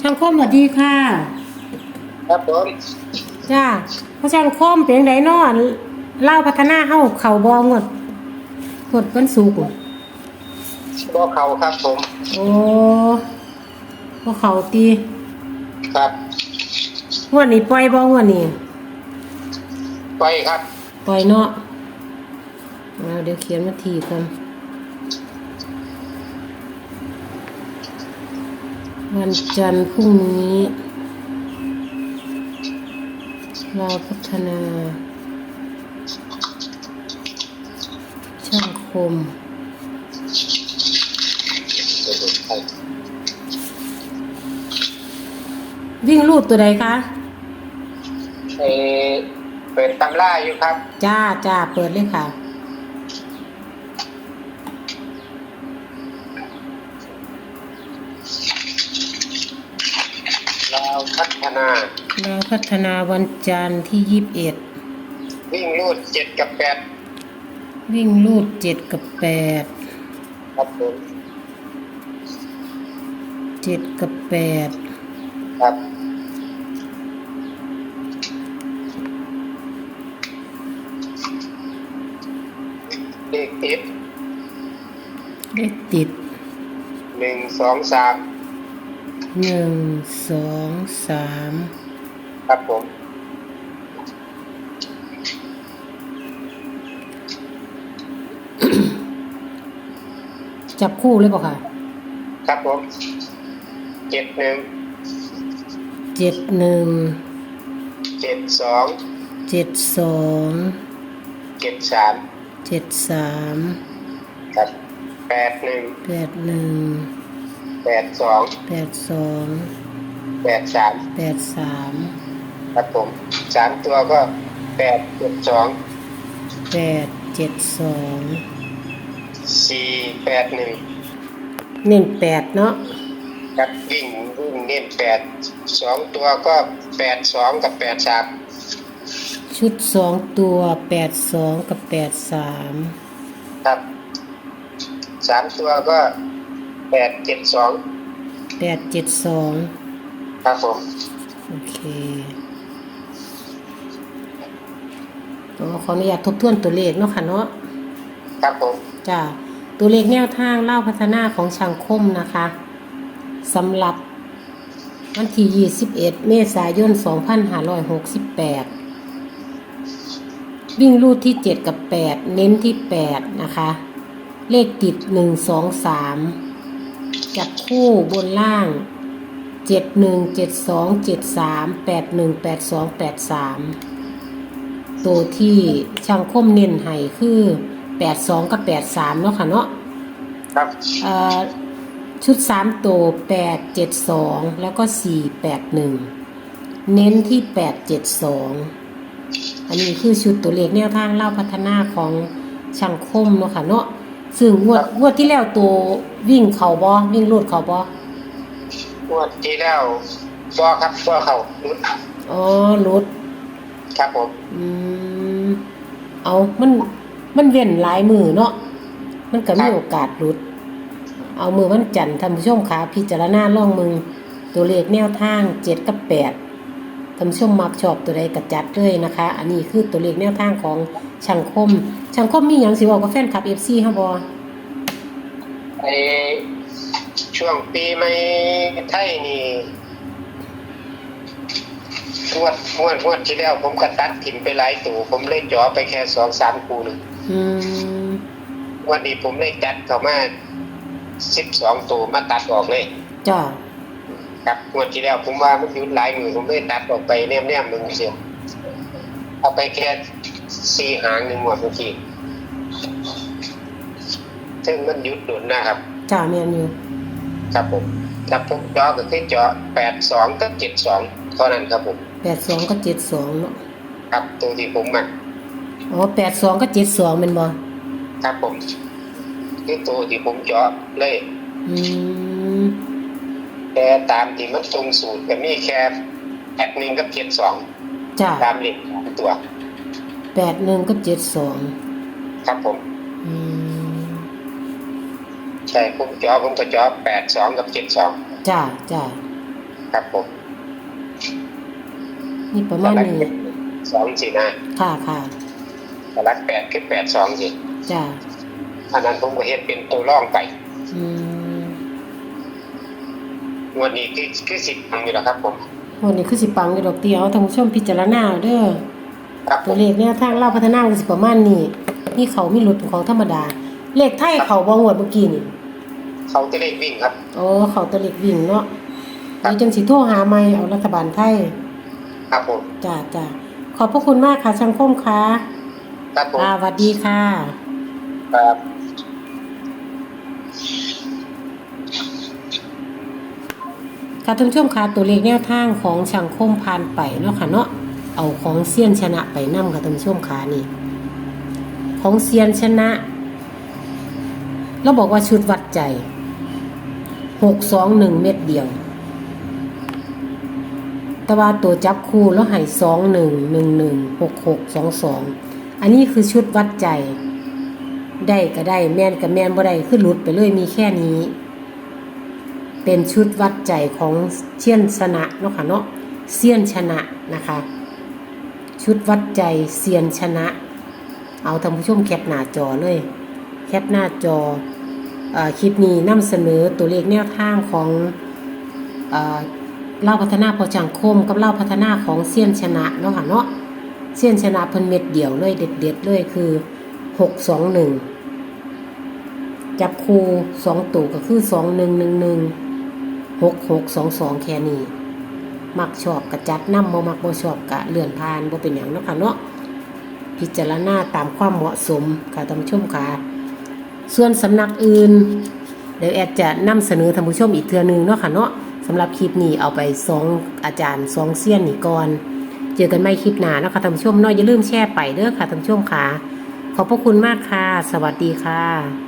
ช่างคมสวัสดีค่ะ ครับผมจ้าพระช่างคมเป็นไดนอนเล่าพัฒนาเฮาเข่าบองหมดหมดวันสุกร์บ่เขาครับผมโอ้บ่เข่าตีครับงวดนี้ปล่อยบ่งวดนี้ไปครับ ปล่อยเนาะเอาเดี๋ยวเขียนมาทีกัน วันจันทร์พรุ่งนี้ เราพัฒนา ช่างคมวิ่งรูดตัวใดคะเออเปิดตำราอยู่ครับ จ้าจ้าเปิดเลยค่ะ นาเราพัฒนาวันจันทร์ที่ยี่สิบเอ็ดวิ่งรูดเจ็ดกับแปดวิ่งรูดเจ็ดกับแปดครับผมเจ็ดกับแปดครับเลขติดเลขติดหนึ่งสองสาม หนึ่งสองสามครับผม จับคู่เลยเปล่ะค่ะครับผมเจ็ดหนึ่งเจ็ดหนึ่งเจ็ดสองเจ็ดสองเจ็ดสามเจ็ดสามครับแปดหนึ่งแปดหนึ่ง แปดสองแปดสองแปดสามแปดสามครับผมสามตัวก็แปดเจ็ดสองแปดเจ็ดสองสี่แปดหนึ่งเน้นแปดเนาะครับวิ่งวิ่งเน้นแปดสองตัวก็แปดสองกับแปดสามชุดสองตัวแปดสองกับแปดสามครับสามตัวก็ แปดเจ็ดสองแปดเจ็ดสองครับผมโอเคอ๋อขออนุญาตทบทวนตัวเลขเนาะค่ะเนาะครับผมจ้ะตัวเลขแนวทางเล่าพัฒนาของช่างคมนะคะสำหรับวันที่ 21 เมษายน 2568 วิ่งรูดที่ 7 กับ 8 เน้นที่ 8 นะคะ เลขติด 1 2 3 จับคู่บนล่าง7 1 7 2 7 3 8 1 8 2 8 3ตัวที่ช่างคมเน้นให้คือ82กับ83เนาะค่ะเนาะครับเอ่อชุดสามตัวแปดเจ็ดสองแล้วก็สี่แปดหนึ่งเน้นที่แปดเจ็ดสองอันนี้คือชุดตัวเลขแนวทางเล่าพัฒนาของช่างคมเนาะค่ะเนาะ ซึ่งงวดงวดที่แล้วตัววิ่งเขาบอวิ่งรูดเขาบองวดที่แล้วบอครับบอเขารุดอ๋อรูดครับผมอืมเอามันมันเว้นหลายมือเนาะมันก็มีโอกาสรุด เอามือวันจันทร์ท่านผู้ชมคะพิจารณาล่องมือตัวเลขแนวทางเจ็ดกับแปด ท่านผู้ชมมักชอบตัวใดกระจัดเลยนะคะ อันนี้คือตัวเลขแนวทางของช่างคมช่างคมมีอย่างสิบอกกับแฟนคลับเอฟซีฮะบอไอช่วงปีใหม่ไทยนี่งวดงวดงวดที่แล้วผมก็ตัดถิ่นไปหลายตัวผมเล่นจ่อไปแค่สองสามคูหนึ่งอืมวันนี้ผมได้จัดเข้ามาสิบสองตัวมาตัดออกเลยจ้า ครับงวดที่แล้วผมว่ามันอยุดหลายมือผมได้ตัดออกไปแนมแนมๆหนึ่งเสียเอาไปแค่สี่หางหนึ่งหมดเมื่อกี้ซึ่งมันหยุดดุนนะครับจ้าเมียนอยู่ครับผมถ้าผมเจาะก็คือเจาะแปดสองกับเจ็ดสองเท่านั้นครับผมแปดสองก็เจ็ดสองเนาะครับตัวที่ผมมักอ๋อแปดสองก็เจ็ดสองเป็นบอครับผมคือตัวที่ผมเจาะเลย อืม แต่ตามที่มันตรงสูตรก็มีแค่แปดหนึ่งกับเจ็ดสองจ้าตามเลขตัว แปดหนึ่งก็เจ็ดสองครับผม อืมใช่ผมเจาะผมก็เจาะแปดสองกับเจ็ดสองจ้าจ้าครับผมนี่ประมาณนี้สองสี่นะค่ะค่ะสลักแปดคือแปดสองสิจ้าอันนั้นผมก็เฮ็ดเป็นตัวร่องไป อืม งวันนี้คือคือสิบพังอยู่แล้วครับผมวันนี้คือสิปังอยู่ดอกเตียวท่านผู้ชมพิจารณาเอาเด้อครับผตัวมเลขแนวทางเล่าพัฒนาก็สิประมาณนี้นี่เขามีหลุดของธรรมดา เลขไทยเขาบ่งวดเมื่อกี้นี่เขาจะเลขวิ่งครับอ๋อเขาตัวเลขวิ่งเนาะครับเดี๋ยวจังสิโทรหาใหม่เอารัฐบาลไทยครับผมจ้าจ้าขอบพระคุณมากค่ะช่างคมค่ะครับผมอ่าสวัสดีค่ะ ครับ ค่ะท่านผู้ชมค่ะตัวเลขแนวทางของช่างคมผ่านไปเนาะค่ะเนาะเอาของเซียนชนะไปนํค่ะท่านผู้ชมค่ะนี่ ของเซียนชนะเราบอกว่าชุดวัดใจหกสองหนึ่งเม็ดเดียว แต่ว่าตัวจับคู่แล้วให้สองหนึ่งหนึ่งหนึ่งหกหกสองสองอันนี้คือชุดวัดใจ ได้ก็ได้แม่นกับแม่นบ่ได้คือหลุดไปเลยมีแค่นี้ เป็นชุดวัดใจของเชียนชนะเนาะค่ะเนาะเซียนชนะนะคะ ชุดวัดใจเซียนชนะ เอาท่านผู้ชมแคปหน้าจอเลย แคปหน้าจออคลิปนี้นำเสนอตัวเลขแนวทางของเล่าพัฒนาพอจังคมกับเล่าพัฒนาของเซียนชนะเนาะค่ะเนาะเซียนชนะเพิ่นเม็ดเดียวเลยเด็ดเด็ดเลยคือหกสองหนึ่งจับคู่สองตัวก็คือสองหนึ่งหนึ่งหนึ่ง หกหกสองสองแค่นี้ มักชอบกระจัดน้ำบ่มักบ่ชอบกะเลื่อนผ่านบ่เป็นอย่างเนาะค่ะเนาะพิจารณาตามความเหมาะสมค่ะท่านผู้ชมค่ะส่วนสำนักอื่น เดี๋ยวแอดจะนำเสนอท่านผู้ชมอีกเทื่อนึงเนาะค่ะเนาะสำหรับคลิปนี้เอาไปสองอาจารย์สองเซียนนี่ก่อน เจอกันใหม่คลิปหน้าเนาะค่ะท่านผู้ชมเนาะอย่าลืมแชร์ไปเด้อค่ะท่านผู้ชมค่ะ ขอบพระคุณมากค่ะ สวัสดีค่ะ